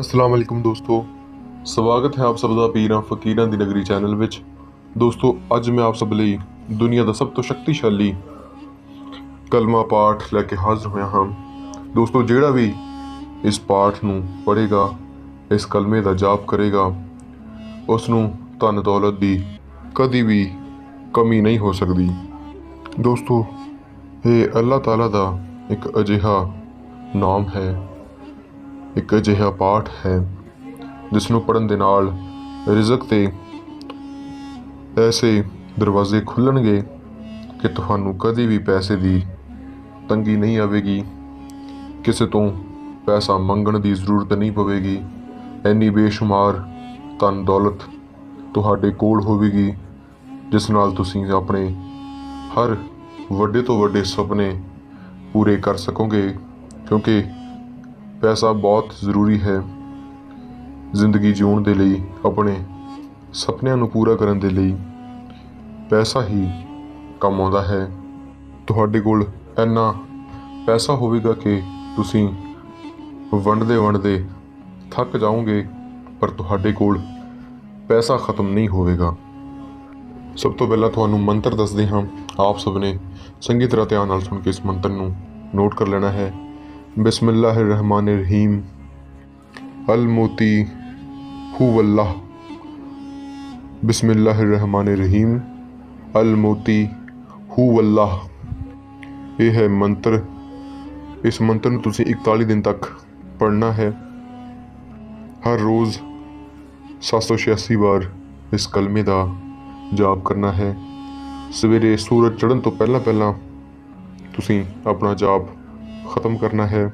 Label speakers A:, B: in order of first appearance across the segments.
A: ਅਸਲਾਮ ਅਲੈਕੁਮ ਦੋਸਤੋ। ਸਵਾਗਤ ਹੈ ਆਪ ਸਭ ਦਾ ਪੀਰਾਂ ਫਕੀਰਾਂ ਦੀ ਨਗਰੀ ਚੈਨਲ ਵਿੱਚ। ਦੋਸਤੋ, ਅੱਜ ਮੈਂ ਆਪ ਸਭ ਲਈ ਦੁਨੀਆ ਦਾ ਸਭ ਤੋਂ ਸ਼ਕਤੀਸ਼ਾਲੀ ਕਲਮਾ ਪਾਠ ਲੈ ਕੇ ਹਾਜ਼ਰ ਹੋਇਆ ਹਾਂ। ਦੋਸਤੋ, ਜਿਹੜਾ ਵੀ ਇਸ ਪਾਠ ਨੂੰ ਪੜ੍ਹੇਗਾ, ਇਸ ਕਲਮੇ ਦਾ ਜਾਪ ਕਰੇਗਾ ਉਸ ਨੂੰ ਧਨ ਦੌਲਤ ਦੀ ਕਦੀ ਵੀ ਕਮੀ ਨਹੀਂ ਹੋ ਸਕਦੀ। ਦੋਸਤੋ, ਇਹ ਅੱਲਾਹ ਤਾਲਾ ਦਾ ਇੱਕ ਅਜਿਹਾ ਨਾਮ ਹੈ। ਇੱਕ ਅਜਿਹਾ ਪਾਠ ਹੈ, ਜਿਸ ਨੂੰ ਪੜਨ ਦੇ ਨਾਲ ਰਿਜ਼ਕ ਤੇ ਐਸੇ ਦਰਵਾਜ਼ੇ ਖੁੱਲਣਗੇ ਕਿ ਤੁਹਾਨੂੰ ਕਦੇ ਵੀ ਪੈਸੇ ਦੀ ਤੰਗੀ ਨਹੀਂ ਆਵੇਗੀ। ਕਿਸੇ ਤੋਂ ਪੈਸਾ ਮੰਗਣ ਦੀ ਜ਼ਰੂਰਤ ਨਹੀਂ ਪਵੇਗੀ। ਐਨੀ ਬੇਸ਼ੁਮਾਰ ਧਨ ਦੌਲਤ ਤੁਹਾਡੇ ਕੋਲ ਹੋਵੇਗੀ, ਜਿਸ ਨਾਲ ਤੁਸੀਂ ਆਪਣੇ ਹਰ ਵੱਡੇ ਤੋਂ ਵੱਡੇ ਸੁਪਨੇ ਪੂਰੇ ਕਰ ਸਕੋਗੇ, ਕਿਉਂਕਿ ਪੈਸਾ ਬਹੁਤ ਜ਼ਰੂਰੀ ਹੈ। ਜ਼ਿੰਦਗੀ ਜਿਉਣ ਦੇ ਲਈ, ਆਪਣੇ ਸੁਪਨਿਆਂ ਨੂੰ ਪੂਰਾ ਕਰਨ ਦੇ ਲਈ ਪੈਸਾ ਹੀ ਕੰਮ ਆਉਂਦਾ ਹੈ। ਤੁਹਾਡੇ ਕੋਲ ਇੰਨਾ ਪੈਸਾ ਹੋਵੇਗਾ ਕਿ ਤੁਸੀਂ ਵੰਡਦੇ ਵੰਡਦੇ ਥੱਕ ਜਾਓਗੇ, ਪਰ ਤੁਹਾਡੇ ਕੋਲ ਪੈਸਾ ਖਤਮ ਨਹੀਂ ਹੋਵੇਗਾ। ਸਭ ਤੋਂ ਪਹਿਲਾਂ ਤੁਹਾਨੂੰ ਮੰਤਰ ਦੱਸਦੇ ਹਾਂ। ਆਪ ਸਭ ਨੇ ਚੰਗੀ ਤਰ੍ਹਾਂ ਧਿਆਨ ਨਾਲ ਸੁਣ ਕੇ ਇਸ ਮੰਤਰ ਨੂੰ ਨੋਟ ਕਰ ਲੈਣਾ ਹੈ। ਬਿਸਮਿਲ੍ਲਾਹਿਰ ਰਹਿਮਾਨਿਰ ਰਹੀਮ ਅਲ ਮੋਤੀ ਹੂ ਵੱਲਾਹ ਰਹੀਮ ਅਲ ਮੋਤੀ ਹੂ ਇਹ ਹੈ ਮੰਤਰ। ਇਸ ਮੰਤਰ ਨੂੰ ਤੁਸੀਂ 41 ਦਿਨ ਤੱਕ ਪੜ੍ਹਨਾ ਹੈ। ਹਰ ਰੋਜ਼ 786 ਵਾਰ ਇਸ ਕਲਮੇ ਦਾ ਜਾਪ ਕਰਨਾ ਹੈ। ਸਵੇਰੇ ਸੂਰਜ ਚੜ੍ਹਨ ਤੋਂ ਪਹਿਲਾਂ ਪਹਿਲਾਂ ਤੁਸੀਂ ਆਪਣਾ ਜਾਪ ਖਤਮ ਕਰਨਾ ਹੈ।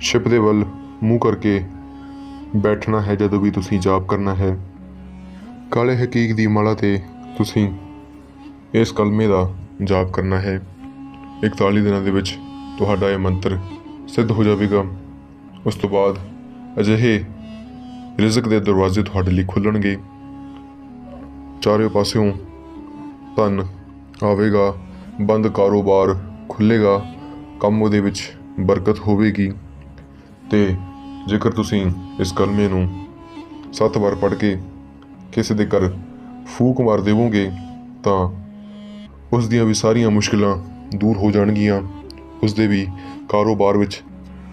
A: ਸ਼ਿਪ ਦੇ ਵੱਲ ਮੂੰਹ ਕਰਕੇ ਬੈਠਣਾ ਹੈ ਜਦੋਂ ਵੀ ਤੁਸੀਂ ਜਾਪ ਕਰਨਾ ਹੈ। ਕਾਲੇ ਹਕੀਕ ਦੀ ਮਾਲਾ ਤੇ ਤੁਸੀਂ ਇਸ ਕਲਮੇ ਦਾ ਜਾਪ ਕਰਨਾ ਹੈ। 41 ਦਿਨਾਂ ਦੇ ਵਿੱਚ ਤੁਹਾਡਾ ਇਹ ਮੰਤਰ ਸਿੱਧ ਹੋ ਜਾਵੇਗਾ। ਉਸ ਤੋਂ ਬਾਅਦ ਅਜਿਹੇ ਰਿਜ਼ਕ ਦੇ ਦਰਵਾਜ਼ੇ ਤੁਹਾਡੇ ਲਈ ਖੁੱਲਣਗੇ। ਚਾਰੇ ਪਾਸਿਓਂ ਧਨ ਆਵੇਗਾ, ਬੰਦ ਕਾਰੋਬਾਰ ਖੁੱਲੇਗਾ। ਕੰਮ ਉਹਦੇ ਵਿੱਚ ਬਰਕਤ ਹੋਵੇਗੀ। ਤੇ ਜੇਕਰ ਤੁਸੀਂ ਇਸ ਕਲਮੇ ਨੂੰ ਸੱਤ ਵਾਰ ਪੜ੍ਹ ਕੇ ਕਿਸੇ ਦੇ ਘਰ ਫੂਕ ਮਾਰ ਦੇਵੋਗੇ, ਤਾਂ ਉਸ ਦੀਆਂ ਵੀ ਸਾਰੀਆਂ ਮੁਸ਼ਕਲਾਂ ਦੂਰ ਹੋ ਜਾਣਗੀਆਂ। ਉਸ ਦੇ ਵੀ ਕਾਰੋਬਾਰ ਵਿੱਚ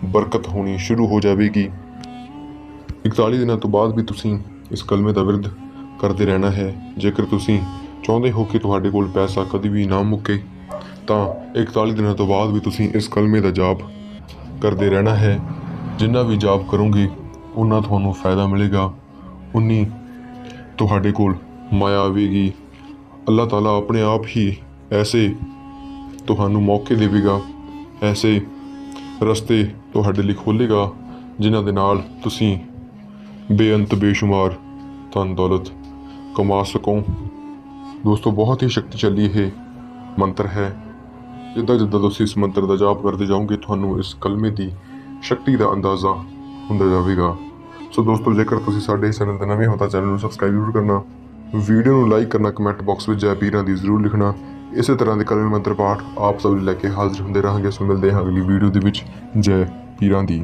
A: ਬਰਕਤ ਹੋਣੀ ਸ਼ੁਰੂ ਹੋ ਜਾਵੇਗੀ। 41 ਦਿਨਾਂ ਤੋਂ ਬਾਅਦ ਵੀ ਤੁਸੀਂ ਇਸ ਕਲਮੇ ਦਾ ਵਿਰਧ ਕਰਦੇ ਰਹਿਣਾ ਹੈ। ਜੇਕਰ ਤੁਸੀਂ ਚਾਹੁੰਦੇ ਹੋ ਕਿ ਤੁਹਾਡੇ ਕੋਲ ਪੈਸਾ ਕਦੀ ਵੀ ਨਾ ਮੁੱਕੇ ਤਾਂ 41 ਦਿਨਾਂ ਤੋਂ ਬਾਅਦ ਵੀ ਤੁਸੀਂ ਇਸ ਕਲਮੇ ਦਾ ਜਾਪ ਕਰਦੇ ਰਹਿਣਾ ਹੈ। ਜਿੰਨਾ ਵੀ ਜਾਪ ਕਰੋਗੇ, ਉਨਾ ਤੁਹਾਨੂੰ ਫਾਇਦਾ ਮਿਲੇਗਾ। ਉਨੀ ਤੁਹਾਡੇ ਕੋਲ ਮਾਇਆ ਆਵੇਗੀ। ਅੱਲਾਹ ਤਾਲਾ ਆਪਣੇ ਆਪ ਹੀ ਐਸੇ ਤੁਹਾਨੂੰ ਮੌਕੇ ਦੇਵੇਗਾ। ਐਸੇ ਰਸਤੇ ਤੁਹਾਡੇ ਲਈ ਖੋਲੇਗਾ ਜਿਨ੍ਹਾਂ ਦੇ ਨਾਲ ਤੁਸੀਂ ਬੇਅੰਤ, ਬੇਸ਼ੁਮਾਰ ਧਨ ਦੌਲਤ ਕਮਾ ਸਕੋ। ਦੋਸਤੋ, ਬਹੁਤ ਹੀ ਸ਼ਕਤੀਸ਼ਾਲੀ ਇਹ ਮੰਤਰ ਹੈ। ਜਿੱਦਾਂ ਜਿੱਦਾਂ ਤੁਸੀਂ ਇਸ ਮੰਤਰ ਦਾ ਜਾਪ ਕਰਦੇ ਜਾਓਗੇ, ਤੁਹਾਨੂੰ ਇਸ ਕਲਮੇ ਦੀ ਸ਼ਕਤੀ ਦਾ ਅੰਦਾਜ਼ਾ ਹੁੰਦਾ ਜਾਵੇਗਾ। ਸੋ ਦੋਸਤੋ, ਜੇਕਰ ਤੁਸੀਂ ਸਾਡੇ ਇਸ ਚੈਨਲ ਤੇ ਨਵੇਂ ਹੋ, ਤਾਂ ਚੈਨਲ ਨੂੰ ਸਬਸਕ੍ਰਾਈਬ ਜ਼ਰੂਰ ਕਰਨਾ। ਵੀਡੀਓ ਨੂੰ ਲਾਈਕ ਕਰਨਾ, ਕਮੈਂਟ ਬਾਕਸ ਵਿੱਚ ਜੈ ਪੀਰਾਂ ਦੀ ਜ਼ਰੂਰ ਲਿਖਣਾ। ਇਸੇ ਤਰ੍ਹਾਂ ਦੇ ਕਲਮੇ ਮੰਤਰ ਪਾਠ ਆਪ ਸਭ ਲਈ ਲੈ ਕੇ ਹਾਜ਼ਰ ਹੁੰਦੇ ਰਹਾਂਗੇ। ਸੋ ਮਿਲਦੇ ਹਾਂ ਅਗਲੀ ਵੀਡੀਓ ਦੇ ਵਿੱਚ। ਜੈ ਪੀਰਾਂ ਦੀ।